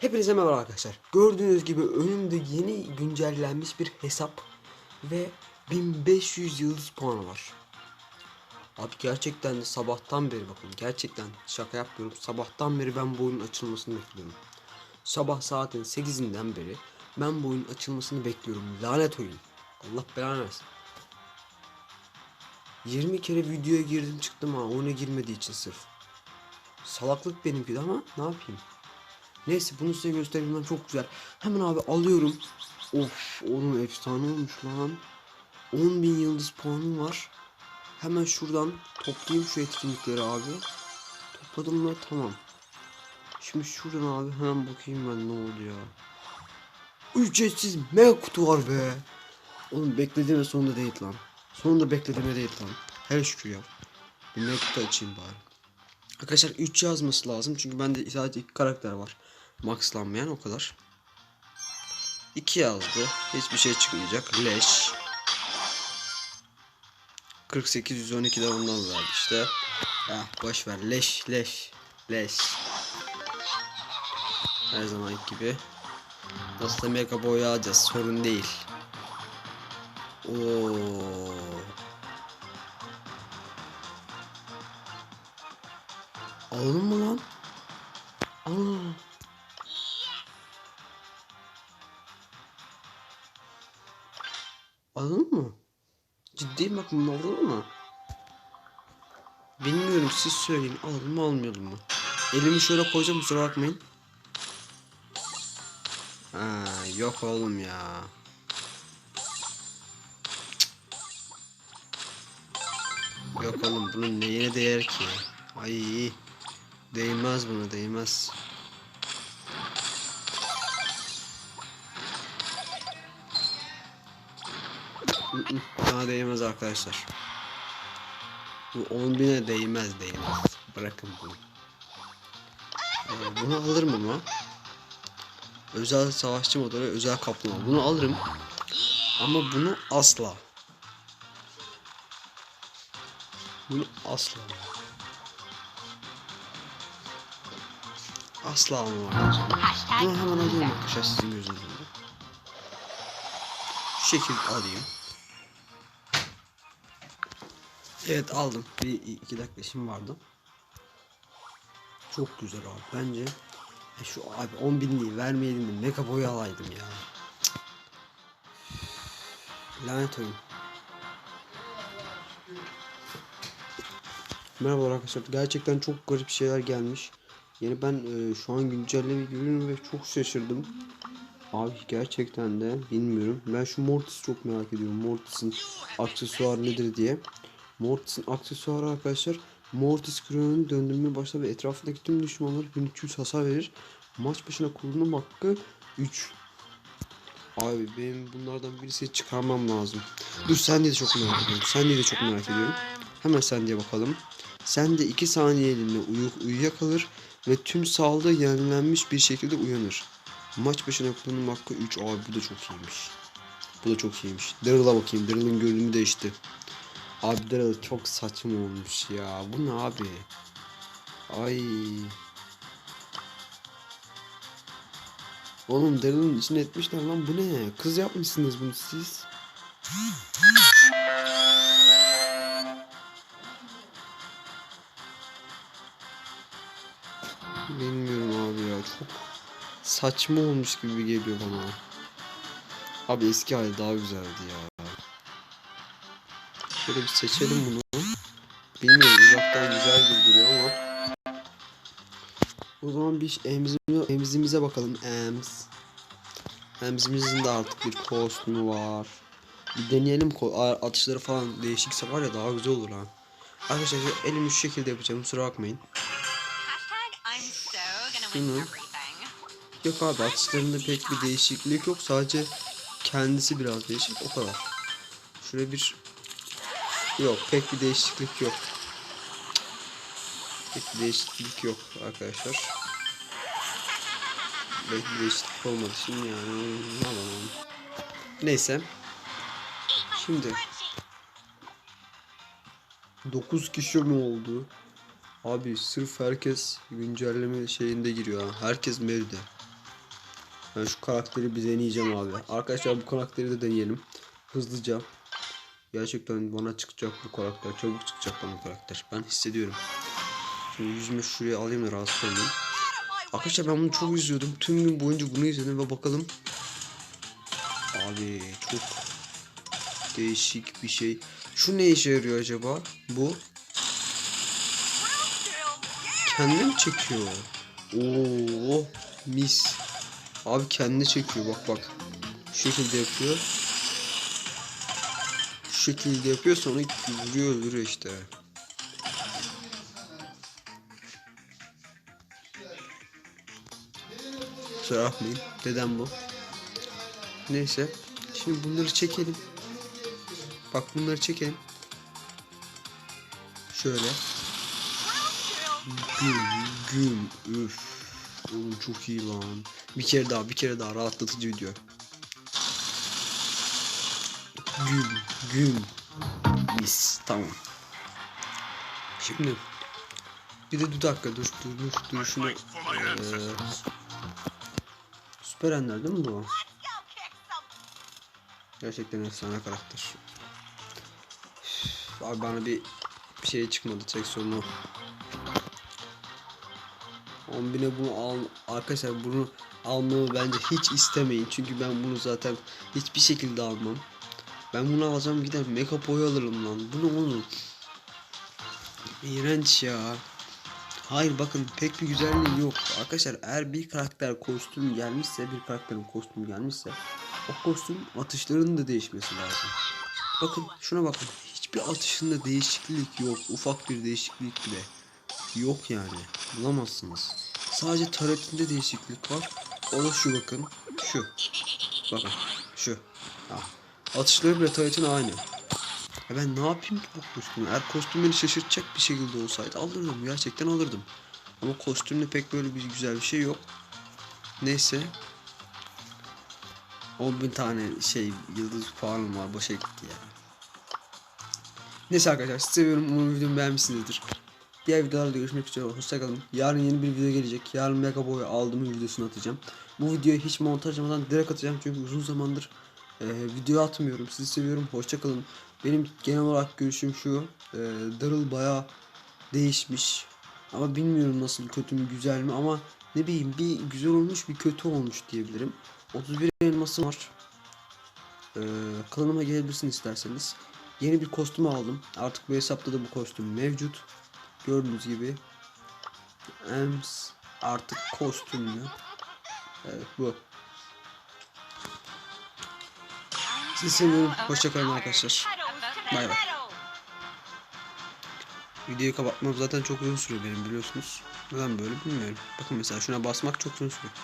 Hepinize merhaba arkadaşlar. Gördüğünüz gibi önümde yeni güncellenmiş bir hesap ve 1500 yıldız puanı var. Abi gerçekten de sabahtan beri bakın gerçekten şaka yapmıyorum. Sabahtan beri ben bu oyunun açılmasını bekliyorum. Sabah saatin 8'inden beri ben bu oyunun açılmasını bekliyorum. Lanet oyun. Allah belanı versin. 20 kere videoya girdim çıktım ha oyuna girmediği için sırf. Salaklık benimki de ama ne yapayım. Neyse bunu size göstereyim lan çok güzel. Hemen abi alıyorum. Of onun efsane olmuş lan. 10.000 yıldız puanım var. Hemen şuradan toplayayım şu etkinlikleri abi. Topladım mı? Tamam. Şimdi şuradan abi hemen bakayım ben ne oldu ya. Ücretsiz mega kutu var be. Oğlum beklediğime sonunda değil lan. Sonunda beklediğime değil lan. Her şükür ya. Bir mega kutu açayım bari. Arkadaşlar 3 yazması lazım çünkü bende sadece 2 karakter var. Maxlanmayan o kadar. 2 yazdı. Hiçbir şey çıkmayacak. Leş. 48 112 de bundan verdi işte. Ah boş ver. Leş leş leş. Her zaman gibi. Nasıl da mega boy alacağız sorun değil. Oo. Alalım mı lan? Aa. Alalım mı? Ciddiyim bak bunu alalım mı? Bilmiyorum siz söyleyin alalım mı almayalım mı? Elimi şöyle koyacağım kusura bakmayın. Ha, yok oğlum ya. Cık. Yok oğlum bunun neyine değer ki? Ay değmez buna değmez. Daha değmez arkadaşlar. Bu 10 bine değmez değmez. Bırakın bunu. Ee, bunu alırım ama. Özel savaşçı motoru, özel kaplama. Bunu alırım. Ama bunu asla. Bunu asla. Asla almam arkadaşlar. Bunu hemen alıyorum. Şu şekilde alayım. Evet aldım. Bir iki dakika işim vardı. Çok güzel abi. Bence e şu abi 10 binliği vermeyelim de mega boyu alaydım ya. Lanet oyun. Merhabalar arkadaşlar. Gerçekten çok garip şeyler gelmiş. Yani ben e, şu an güncelleme görüyorum ve çok şaşırdım. Abi gerçekten de bilmiyorum. Ben şu Mortis'i çok merak ediyorum. Mortis'in aksesuarı nedir diye. Mortis'in aksesuarı arkadaşlar Mortis Krono'nun döndürmeye başlar ve etrafındaki tüm düşmanlara 1300 hasar verir. Maç başına kullanım hakkı 3. Abi benim bunlardan birisi çıkarmam lazım. Dur sen de çok merak ediyorum. Sen de çok merak ediyorum. Hemen sen diye bakalım. Sen de 2 saniyeliğine uyu uyuyakalır ve tüm sağlığı yenilenmiş bir şekilde uyanır. Maç başına kullanım hakkı 3. Abi bu da çok iyiymiş. Bu da çok iyiymiş. Daryl'a bakayım. Daryl'ın görünümü değişti. Abi Daryl çok saçma olmuş ya. Bu ne abi? Ay. Oğlum Daryl'ın içine etmişler lan bu ne? Kız yapmışsınız bunu siz. Bilmiyorum abi ya çok saçma olmuş gibi geliyor bana. Abi eski hali daha güzeldi ya. Şöyle bir seçelim bunu. Bilmiyorum uzaktan güzel duruyor ama. O zaman bir emzimize, emzimize bakalım. Ems. Emzimizin de artık bir kostümü var. Bir deneyelim atışları falan değişikse var ya daha güzel olur ha. Arkadaşlar elimi şu şekilde yapacağım kusura bakmayın. Everything. Yok abi atışlarında pek bir değişiklik yok. Sadece kendisi biraz değişik o kadar. Şuraya bir yok pek bir değişiklik yok. Pek bir değişiklik yok arkadaşlar. Pek bir değişiklik olmadı şimdi yani ne yapalım. Neyse. Şimdi 9 kişi mi oldu? Abi sırf herkes güncelleme şeyinde giriyor ha. Herkes mevde. Ben şu karakteri bir deneyeceğim abi. Arkadaşlar bu karakteri de deneyelim. Hızlıca. Gerçekten bana çıkacak bu karakter. Çabuk çıkacak bana karakter. Ben hissediyorum. Şimdi yüzümü şuraya alayım da rahatsız olmayayım. Arkadaşlar ben bunu çok izliyordum. Tüm gün boyunca bunu izledim ve bakalım. Abi çok değişik bir şey. Şu ne işe yarıyor acaba? Bu. Kendi mi çekiyor? Oo mis. Abi kendi çekiyor bak bak. Şu şekilde yapıyor. Şekilde yapıyor sonra vuruyor öldürüyor işte. Kusura bakmayın. Dedem bu. Neyse. Şimdi bunları çekelim. Bak bunları çekelim. Şöyle. Güm güm üf. Oğlum çok iyi lan. Bir kere daha bir kere daha rahatlatıcı video. Güm güm. Mis tamam. Şimdi bir de bir dakika dur dur dur dur şunu. Ee, Süper Ender değil mi bu? Gerçekten efsane karakter. Üf, Abi bana bir bir şey çıkmadı tek sorun o. 10 bine bunu al arkadaşlar bunu almamı bence hiç istemeyin çünkü ben bunu zaten hiçbir şekilde almam. Ben bunu alacağım gider Mega Boy alırım lan. Bu ne oğlum? İğrenç ya. Hayır bakın pek bir güzelliği yok. Arkadaşlar eğer bir karakter kostüm gelmişse bir karakterin kostümü gelmişse o kostüm atışlarının da değişmesi lazım. Bakın şuna bakın. Hiçbir atışında değişiklik yok. Ufak bir değişiklik bile yok yani. Bulamazsınız. Sadece taretinde değişiklik var. O da şu bakın. Şu. Bakın. Şu. Ha. Atışları bile taretin aynı. Ya ben ne yapayım ki bu kostümü? Eğer kostüm beni şaşırtacak bir şekilde olsaydı alırdım. Gerçekten alırdım. Ama kostümde pek böyle bir güzel bir şey yok. Neyse. 10 bin tane şey yıldız puanım var boşa gitti ya. Neyse arkadaşlar sizi seviyorum. Umarım videomu beğenmişsinizdir. Diğer videolarda görüşmek üzere. Hoşçakalın. Yarın yeni bir video gelecek. Yarın Mega Boy aldığım videosunu atacağım. Bu videoyu hiç montajlamadan direkt atacağım. Çünkü uzun zamandır e, video atmıyorum. Sizi seviyorum. Hoşçakalın. Benim genel olarak görüşüm şu. E, Daryl baya değişmiş. Ama bilmiyorum nasıl kötü mü güzel mi ama ne bileyim bir güzel olmuş bir kötü olmuş diyebilirim. 31 elmasım var. Ee, klanıma gelebilirsin isterseniz. Yeni bir kostüm aldım. Artık bu hesapta da bu kostüm mevcut. Gördüğünüz gibi. Ems artık kostümlü. Evet bu. Sizi seviyorum. Hoşçakalın arkadaşlar. Bay bay. Videoyu kapatmam zaten çok uzun sürüyor benim biliyorsunuz. Neden böyle bilmiyorum. Bakın mesela şuna basmak çok uzun sürüyor.